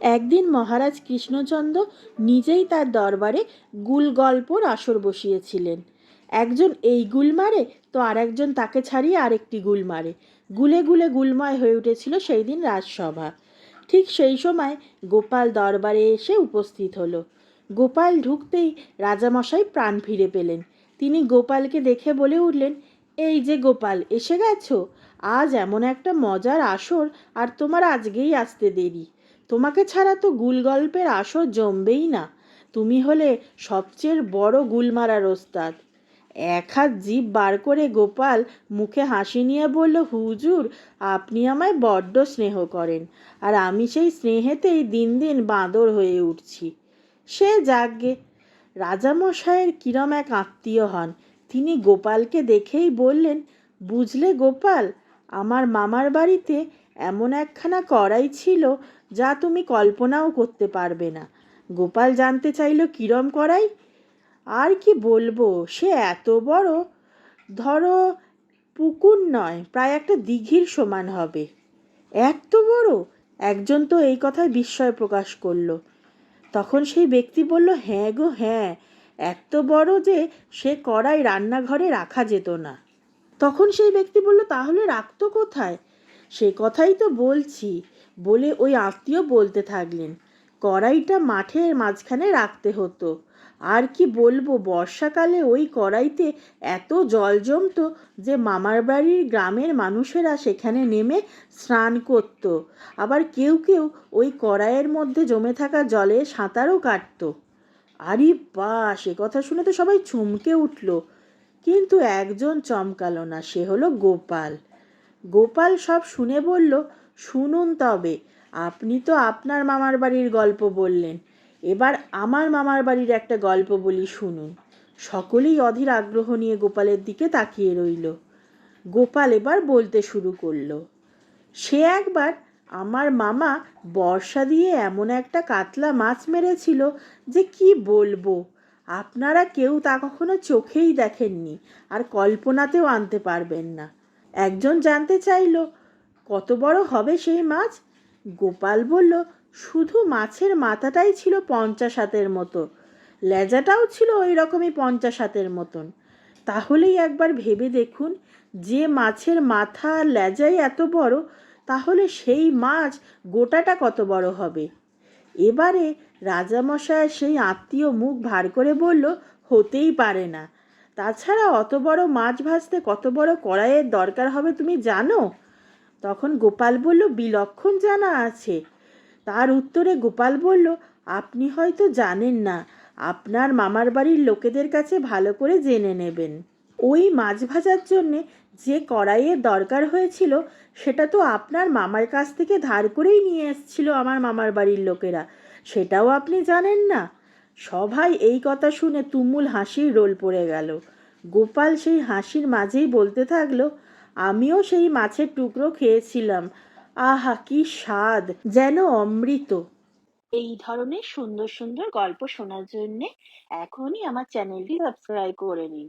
একদিন মহারাজ কৃষ্ণচন্দ্র নিজেই তার দরবারে গুল গল্পর আসর বসিয়েছিলেন। একজন এই গুল মারে তো আরেকজন তাকে ছাড়িয়ে আরেকটি গুল মারে। গুলে গুলে গুলময় হয়ে উঠেছিল সেই দিন রাজসভা। ঠিক সেই সময় গোপাল দরবারে এসে উপস্থিত হলো। গোপাল ঢুকতেই রাজামশাই প্রাণ ফিরে পেলেন। তিনি গোপালকে দেখে বলে উঠলেন, এই যে গোপাল, এসে গেছো? আজ এমন একটা মজার আসর আর তোমার আজকেই আসতে দেরি। তোমাকে ছাড়া তো গুল গল্পের আসর জমবেই না। তুমি হলে সবচেয়ে বড় গুল মারার ওস্তাদ। এক হাত জিভ বার করে গোপাল মুখে হাসি নিয়ে বলল, হুজুর, আপনি আমায় বড্ড স্নেহ করেন, আর আমি সেই স্নেহেতেই দিন দিন বাঁদর হয়ে উঠছি। সে যাগ্গে রাজামশাইয়ের কিরম এক আত্মীয় হন। তিনি গোপালকে দেখেই বললেন, বুঝলে গোপাল আমার মামার বাড়িতে এমন একখানা কড়াই ছিল যা তুমি কল্পনাও করতে পারবে না। গোপাল জানতে চাইল, কিরম কড়াই? আর কি বলব, সে এত বড়? ধরো, পুকুর নয়, প্রায় একটা দিঘির সমান হবে। এত বড়? একজন তো এই কথায় বিস্ময় প্রকাশ করল। তখন সেই ব্যক্তি বলল হ্যাঁ গো হ্যাঁ এত বড় যে সে কড়াই রান্নাঘরে রাখা যেত না। তখন সেই ব্যক্তি বলল, তাহলে রাখতো কোথায়? সে কথাই তো বলছি, বলে ওই আত্মীয় বলতে থাকলেন। কড়াইটা মাঠের মাঝখানে রাখতে হতো। আর কি বলব, বর্ষাকালে ওই কড়াইতে এত জল জমতো যে মামার বাড়ির গ্রামের মানুষেরা সেখানে নেমে স্নান করত। আবার কেউ কেউ ওই কড়াইয়ের মধ্যে জমে থাকা জলে সাঁতারও কাটতো। আরে বা সে কথা শুনে তো সবাই চমকে উঠল। কিন্তু একজন চমকালো না, সে হলো গোপাল। গোপাল সব শুনে বলল, শুনুন তবে, আপনি তো আপনার মামার বাড়ির গল্প বললেন। এবার আমার মামার বাড়ির একটা গল্প বলি, শুনুন। সকলেই অধীর আগ্রহ নিয়ে গোপালের দিকে তাকিয়ে রইল। গোপাল এবার বলতে শুরু করল, সে একবার আমার মামা বর্ষা দিয়ে এমন একটা কাতলা মাছ মেরেছিল যে কি বলব? আপনারা কেউ তা কখনো চোখেই দেখেননি আর কল্পনাতেও আনতে পারবেন না। একজন জানতে চাইল, কত বড় হবে সেই মাছ? গোপাল বলল, শুধু মাছের মাথাটাই ছিল পঞ্চাশ হাতের মতো, লেজাটাও ছিল ওই রকমই পঞ্চাশ হাতের মতন। তাহলেই একবার ভেবে দেখুন, যে মাছের মাথা আর লেজাই এত বড়, তাহলে সেই মাছ গোটাটা কত বড় হবে? এবারে রাজামশায়ের সেই আত্মীয় মুখ ভার করে বলল, হতেই পারে না। তাছাড়া অত বড় মাছ ভাজতে কত বড় কড়াইয়ের দরকার হবে তুমি জানো? তখন গোপাল বলল, বিলক্ষণ জানা আছে। তার উত্তরে গোপাল বলল, আপনি হয়তো জানেন না, আপনার মামার বাড়ির লোকেদের কাছে ভালো করে জেনে নেবেন। ওই মাছ ভাজার জন্যে যে কড়াইয়ের দরকার হয়েছিল, সেটা তো আপনার মামার কাছ থেকে ধার করেই নিয়ে এসেছিল আমার মামার বাড়ির লোকেরা। সেটাও আপনি জানেন না। সবাই এই কথা শুনে তুমুল হাসির রোল পড়ে গেল। গোপাল সেই হাসির মাঝেই বলতে থাকল, আমিও সেই মাছের টুকরো খেয়েছিলাম। আহা, কি স্বাদ! যেন অমৃত! এই ধরনের সুন্দর সুন্দর গল্প শোনার জন্যে এখনই আমার চ্যানেলটি সাবস্ক্রাইব করে নিন।